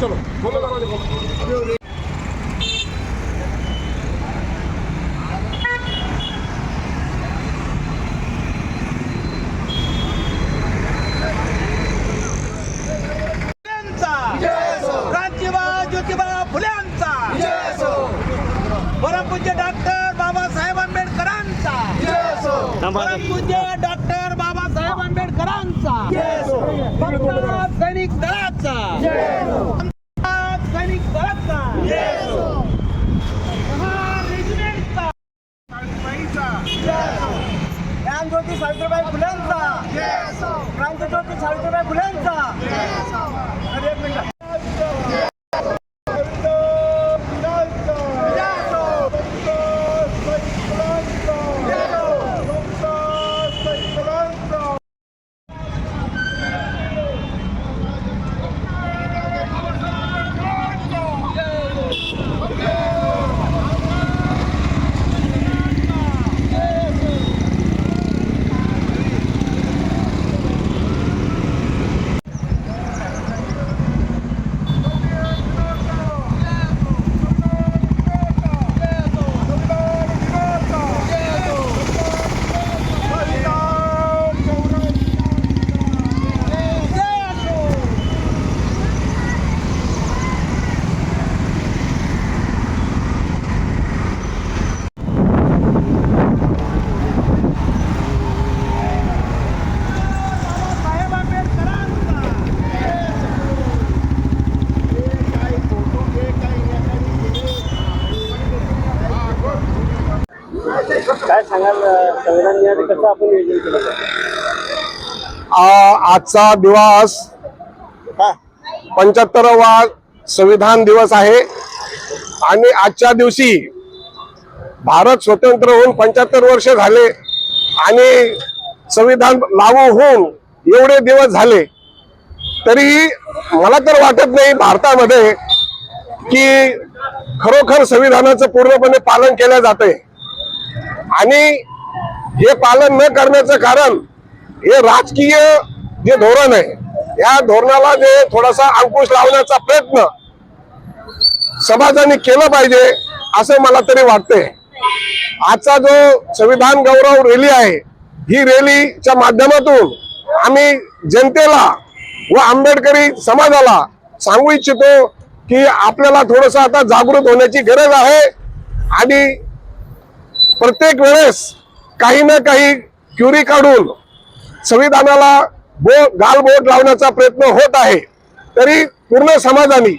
चलो बोलो फुल्यांचा परमपूज्य डॉक्टर बाबासाहेब आंबेडकरांचा परमपूज्य डॉक्टर बाबासाहेब आंबेडकरांचा सैनिक दलाचा क्रांतिज्योती सांगाल अं, संविधान दिनाचं कसं आपण नियोजन केलं? आ- आजचा दिवस पंच्याहत्तरावा संविधान दिवस आहे. आणि आजच्या दिवशी भारत स्वतंत्र होऊन पंच्याहत्तर वर्ष झाले आणि संविधान लागू होऊन एवढे दिवस झाले. तरी मला तर वाटत नाही भारतामध्ये की खरोखर संविधानाचं पूर्णपणे पालन केलं जातंय. आणि हे पालन न करण्याचं कारण हे राजकीय जे धोरण आहे या धोरणाला जे थोडासा अंकुश लावण्याचा प्रयत्न समाजाने केलं पाहिजे असं मला तरी वाटते आजचा जो संविधान गौरव रॅली आहे ही रॅलीच्या माध्यमातून आम्ही जनतेला व आंबेडकरी समाजाला सांगू इच्छितो की आपल्याला थोडस आता जागृत होण्याची गरज आहे आणि प्रत्येक वेळेस काही ना काही क्युरी काढून संविधानाला बो गालबोट लावण्याचा प्रयत्न होत आहे. तरी पूर्ण समाजाने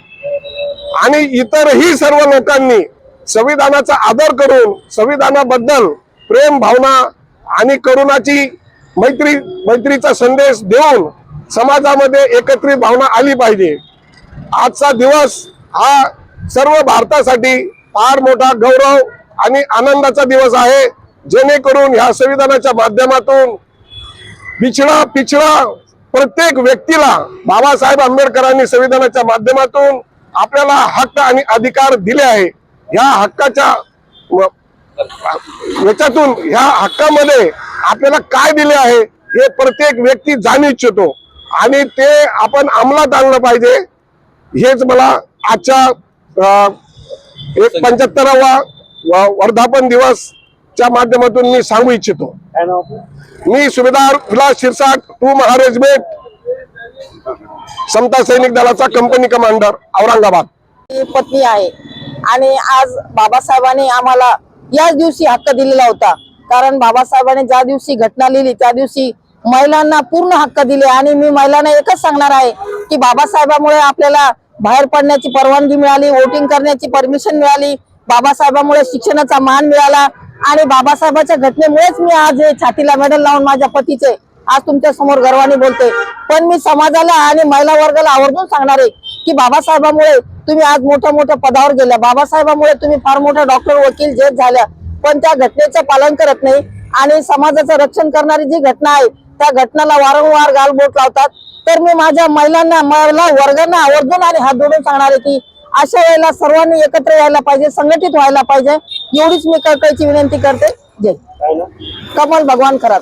आणि इतरही सर्व लोकांनी संविधानाचा आदर करून संविधानाबद्दल प्रेम भावना आणि करुणाची मैत्री मैत्रीचा संदेश देऊन समाजामध्ये एकत्रित भावना आली पाहिजे. आजचा दिवस हा सर्व भारतासाठी फार मोठा गौरव आणि आनंदाचा दिवस आहे. जेणेकरून ह्या संविधानाच्या माध्यमातून पिछडा पिछडा प्रत्येक व्यक्तीला बाबासाहेब आंबेडकरांनी संविधानाच्या माध्यमातून आपल्याला हक्क आणि अधिकार दिले आहे. ह्या हक्काच्या याच्यातून ह्या हक्कामध्ये आपल्याला काय दिले आहे हे प्रत्येक व्यक्ती जाणू इच्छितो. आणि ते आपण अंमलात आणलं पाहिजे. हेच मला आजच्या एक पंच्याहत्तरावा व- वर्धापन दिवसच्या माध्यमातून मी सांगू इच्छितो. मी सुभेदार विलास शिरसाट टू महारेजिमेंट समता सैनिक दलाचा कंपनी कमांडर औरंगाबाद. पत्नी आहे. आणि आज बाबासाहेबांनी आम्हाला याच दिवशी हक्क दिलेला होता. कारण बाबासाहेबांनी ज्या दिवशी घटना लिहिली त्या दिवशी महिलांना पूर्ण हक्क दिले. आणि मी महिलांना एकच सांगणार आहे की बाबासाहेबामुळे आपल्याला बाहेर पडण्याची परवानगी मिळाली वोटिंग करण्याची परमिशन मिळाली. बाबासाहेबांमुळे शिक्षणाचा मान मिळाला आणि बाबासाहेबांच्या घटनेमुळेच मी आज हे छातीला मेडल लावून माझ्या पतीचे आज तुमच्यासमोर गर्वाने बोलते. पण मी समाजाला आणि महिला वर्गाला आवर्जून सांगणार आहे की बाबासाहेबामुळे तुम्ही आज मोठ्या मोठ्या पदावर गेल्या. बाबासाहेबांमुळे तुम्ही फार मोठ्या डॉक्टर वकील जेत झाल्या. पण त्या घटनेचं पालन करत नाही आणि समाजाचं रक्षण करणारी जी घटना आहे त्या घटनाला वारंवार गालबोट लावतात. तर मी माझ्या महिलांना महिला वर्गांना आवर्जून आणि हात जोडून सांगणार आहे की अशा वेळेला सर्वांनी एकत्र यायला पाहिजे संघटित व्हायला पाहिजे एवढीच मी कळकळीची विनंती करते. जय. कमल भगवान खरात.